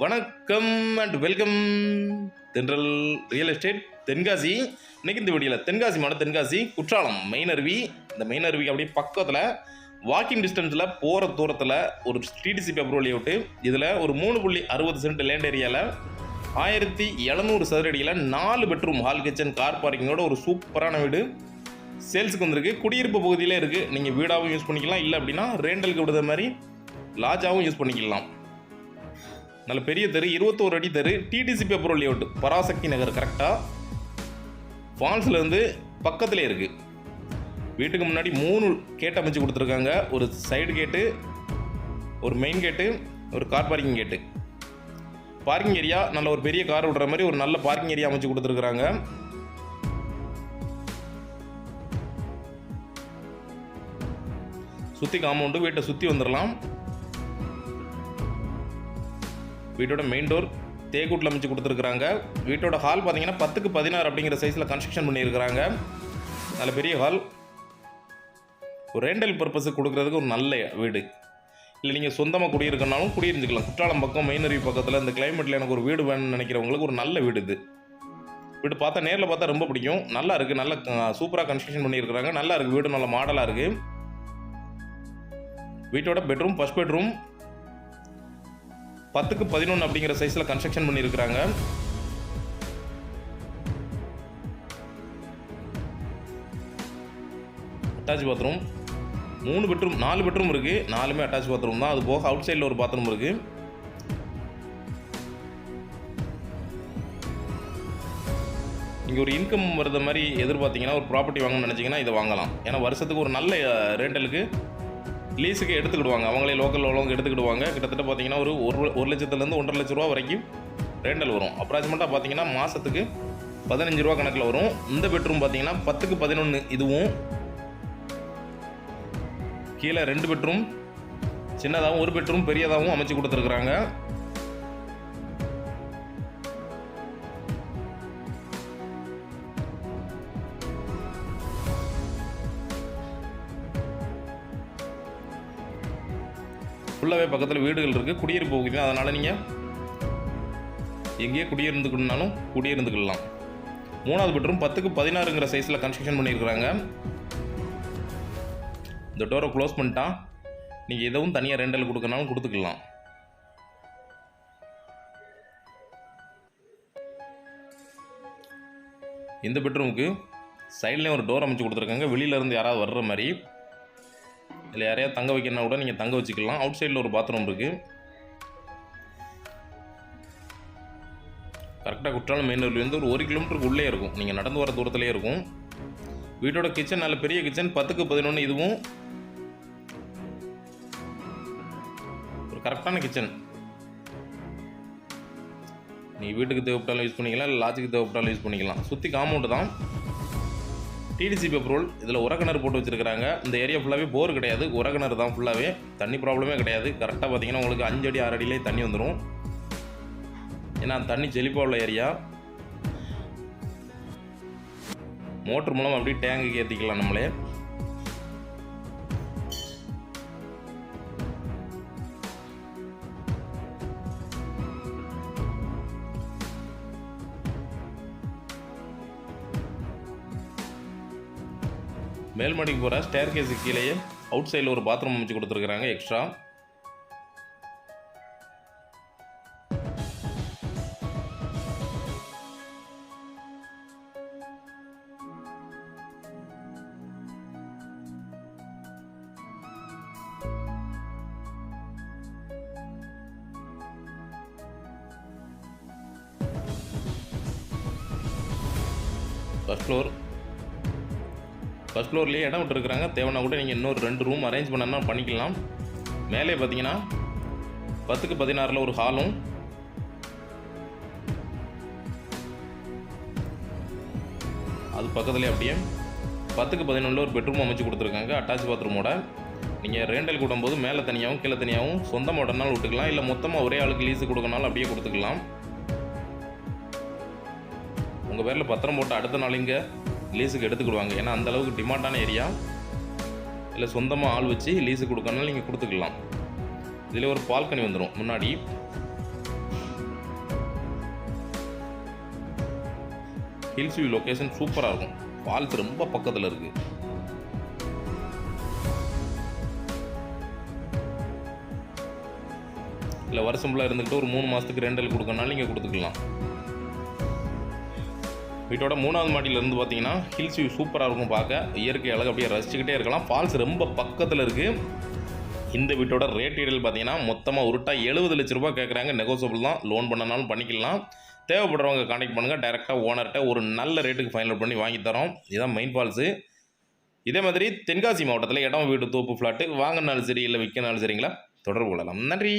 வணக்கம் and welcome Thendral real estate Tenkasi. இன்னைக்கு இந்த வீடியோவில் தென்காசி மாவட்டம் தென்காசி குற்றாலம் மெயின் அருவி இந்த மெயின் அருவி அப்படியே பக்கத்தில் வாக்கிங் டிஸ்டன்ஸில் போகிற தூரத்தில் ஒரு டிடிசி பேப்பர் வழி விட்டு இதில் ஒரு மூணு புள்ளி அறுபது சென்ட் லேண்ட் ஏரியாவில் ஆயிரத்தி எழுநூறு சதுரடியில் நாலு பெட்ரூம் ஹால் கிச்சன் கார் பார்க்கிங்கோட ஒரு சூப்பரான வீடு. சேல்ஸுக்கு வந்திருக்கு. குடியிருப்பு பகுதியிலே இருக்குது நீங்கள் வீடாகவும் யூஸ் பண்ணிக்கலாம். இல்லை அப்படின்னா ரேண்டலுக்கு விடுற மாதிரி லாட்ஜாகவும் யூஸ் பண்ணிக்கலாம். நல்ல பெரிய தெரு இருபத்தோரு அடி தெரு DTC paper layout Parasakthi Nagar கரெக்டாக ஃபால்ஸ்லேருந்து பக்கத்துலேயே இருக்குது வீட்டுக்கு முன்னாடி மூணு கேட் அமைச்சு கொடுத்துருக்காங்க. ஒரு சைடு கேட்டு ஒரு மெயின் கேட்டு ஒரு car parking gate parking area நல்ல ஒரு பெரிய கார் விடுற மாதிரி ஒரு நல்ல பார்க்கிங் ஏரியா அமைச்சு கொடுத்துருக்குறாங்க. சுற்றி காம்பவுண்டு வீட்டை சுற்றி வந்துடலாம் வீட்டோட மெயின் டோர் தேக்கூட்டில் அமைச்சு கொடுத்துருக்குறாங்க. வீட்டோட ஹால் பார்த்தீங்கன்னா பத்துக்கு பதினாறு அப்படிங்கிற சைஸில் கன்ஸ்ட்ரக்ஷன் பண்ணியிருக்கிறாங்க. நல்ல பெரிய ஹால் ஒரு ரெண்டல் பர்பஸுக்கு கொடுக்குறதுக்கு ஒரு நல்ல வீடு. இல்லை நீங்கள் சொந்தமாக குடியிருக்கனாலும் குடியிருந்துக்கலாம். குற்றாலம் பக்கம் மெயின் அருவி பக்கத்தில் இந்த கிளைமேட்டில் எனக்கு ஒரு வீடு வேணும்னு நினைக்கிறவங்களுக்கு ஒரு நல்ல வீடு இது. வீடு பார்த்தா நேரில் பார்த்தா ரொம்ப பிடிக்கும். நல்லா இருக்குது நல்ல சூப்பராக கன்ஸ்ட்ரக்ஷன் பண்ணியிருக்கிறாங்க. நல்லா இருக்குது வீடு நல்ல மாடலாக இருக்குது வீட்டோட பெட்ரூம் ஃபஸ்ட் பெட்ரூம் பத்துக்கு பதினொன்று அப்படிங்கிற சைஸில் கன்ஸ்ட்ரக்ஷன் பண்ணியிருக்கிறாங்க. அட்டாச் பாத்ரூம் மூணு பெட்ரூம் நாலு பெட்ரூம் இருக்குது நாலுமே அட்டாச் பாத்ரூம் தான். அது போக அவுட் சைடில் ஒரு பாத்ரூம் இருக்குது இங்கே ஒரு இன்கம் வருத மாதிரி எதிர்பார்த்தீங்கன்னா ஒரு ப்ராப்பர்ட்டி வாங்கணும்னு நினச்சிங்கன்னா இதை வாங்கலாம். ஏன்னா வருஷத்துக்கு ஒரு நல்ல ரெண்டலுக்கு லீஸுக்கு எடுத்துக்கிடுவாங்க. அவங்களே லோக்கல் உள்ளவங்க எடுத்துக்கிடுவாங்க. கிட்டத்தட்ட பார்த்தீங்கன்னா ஒரு ஒரு ஒரு லட்சத்துலேருந்து ஒன்றரை லட்ச ரூபா வரைக்கும் ரெண்டல் வரும். அப்ராக்சிமேட்டாக பார்த்தீங்கன்னா மாதத்துக்கு பதினஞ்சு ரூபா கணக்கில் வரும். இந்த பெட்ரூம் பார்த்தீங்கன்னா பத்துக்கு பதினொன்று இதுவும். கீழே ரெண்டு பெட்ரூம் சின்னதாகவும் ஒரு பெட்ரூம் பெரியதாகவும் அமைச்சு கொடுத்துருக்குறாங்க. ஃபுல்லாகவே பக்கத்தில் வீடுகள் இருக்குது குடியிருப்பு பகுதி தான் அதனால் நீங்கள் எங்கேயே குடியிருந்துக்கணுன்னாலும் குடியிருந்துக்கலாம். மூணாவது பெட்ரூம் பத்துக்கு பதினாறுங்கிற சைஸில் கன்ஸ்ட்ரக்ஷன் பண்ணியிருக்கிறாங்க. இந்த டோரை க்ளோஸ் பண்ணிட்டான் நீங்கள் எதுவும் தனியாக ரெண்டல் கொடுக்கனாலும் கொடுத்துக்கலாம். இந்த பெட்ரூமுக்கு சைட்லேயும் ஒரு டோர் அமைச்சு கொடுத்துருக்காங்க. வெளியிலேருந்து யாராவது வர்ற மாதிரி. இல்லை யாரையாவது தங்க வைக்கணும்னா கூட நீங்கள் தங்க வச்சுக்கலாம். அவுட் சைடில் ஒரு பாத்ரூம் இருக்குது கரெக்டாக குற்றாலம் மெயின் ரோட்லேருந்து ஒரு ஒரு கிலோமீட்டருக்கு உள்ளே இருக்கும். நீங்கள் நடந்து வர தூரத்துலேயே இருக்கும். வீட்டோட கிச்சன் நல்ல பெரிய கிச்சன் பத்துக்கு பதினொன்று இதுவும் ஒரு கரெக்டான கிச்சன் நீங்கள் வீட்டுக்கு தேவைப்பட்டாலும் யூஸ் பண்ணிக்கலாம் இல்லை லாட்ஜுக்கு தேவைப்பட்டாலும் யூஸ் பண்ணிக்கலாம். சுற்றி காம்பவுண்டு தான். டிடிசிபி அப்ரூவல் இதில் உரக்கிணறு போட்டு வச்சுருக்காங்க இந்த ஏரியா ஃபுல்லாகவே போர் கிடையாது. உரக்கிணறு தான் ஃபுல்லாகவே தண்ணி ப்ராப்ளமே கிடையாது. கரெக்டாக பார்த்தீங்கன்னா உங்களுக்கு அஞ்சு அடி ஆறு அடியிலே தண்ணி வந்துடும் ஏன்னா தண்ணி செழிப்பாக உள்ள ஏரியா. மோட்ரு மூலம் அப்படியே டேங்குக்கு ஏற்றிக்கலாம் நம்மளே. மேல்மாடிக்கு போகிற ஸ்டேர் கேஸு கீழேயே அவுட் சைடில் ஒரு பாத்ரூம் அமைச்சு கொடுத்துருக்குறாங்க எக்ஸ்ட்ரா ஃபர்ஸ்ட் ஃப்ளோர் ஃபஸ்ட் ஃப்ளோர்லேயே இடம் விட்டுருக்குறாங்க. தேவைன்னா கூட நீங்கள் இன்னொரு ரெண்டு ரூம் அரேஞ்ச் பண்ணனா பண்ணிக்கலாம். மேலே பார்த்தீங்கன்னா பத்துக்கு பதினாறில் ஒரு ஹாலும் அது பக்கத்துலேயே அப்படியே பத்துக்கு பதினொன்றில் ஒரு பெட்ரூம் அமைச்சு கொடுத்துருக்காங்க அட்டாச் பாத்ரூமோட நீங்கள் ரேண்டல் கூடும்போது மேலே தனியாகவும் கீழே தனியாகவும் சொந்தமாக உடனாலும் விட்டுக்கலாம். இல்லை மொத்தமாக ஒரே ஆளுக்கு லீஸு கொடுக்கனாலும் அப்படியே கொடுத்துக்கலாம். உங்கள் பேரில் பத்திரம் போட்டு அடுத்த நாள் இங்கே லீஸுக்கு எடுத்துக்கிடுவாங்க ஏன்னா அந்தளவுக்கு டிமாண்டான ஏரியா இல்லை சொந்தமாக ஆள் வச்சு லீஸு கொடுக்கணும்னா நீங்கள் கொடுத்துக்கலாம். இதில் ஒரு பால்கனி வந்துடும் முன்னாடி. ஹில்ஸ் வியூ லொக்கேஷன் சூப்பராக இருக்கும். ஃபால்ஸ் ரொம்ப பக்கத்தில் இருக்குது இல்லை வருஷம் ஃபுல்லாக இருந்துக்கிட்டு ஒரு மூணு மாதத்துக்கு ரெண்டல் கொடுக்கணும்னாலும் நீங்கள் கொடுத்துக்கலாம். வீட்டோட மூணாவது மாடியிலேருந்து பார்த்தீங்கன்னா ஹில்ஸ் வியூ சூப்பராக இருக்கும் பார்க்க. இயற்கை அழகு அப்படியே ரசிச்சுக்கிட்டே இருக்கலாம். ஃபால்ஸ் ரொம்ப பக்கத்தில் இருக்குது இந்த வீட்டோட ரேட் இடையில் பார்த்தீங்கன்னா மொத்தமாக உருட்டா எழுபது லட்ச ரூபா கேட்குறாங்க நெகோசியபிள் தான். லோன் பண்ணனாலும் பண்ணிக்கலாம். தேவைப்படுறவங்க காண்டாக்ட் பண்ணுங்கள் டேரெக்டாக ஓனர்கிட்ட ஒரு நல்ல ரேட்டுக்கு ஃபைனல் பண்ணி வாங்கி தரோம். இதுதான் மெயின் ஃபால்ஸு இதே மாதிரி தென்காசி மாவட்டத்தில் இடம் வீடு தோப்பு ஃப்ளாட்டு வாங்கினாலும் சரி இல்லை விற்கனாலும் சரிங்களா? தொடர்பு கொள்ளலாம். நன்றி!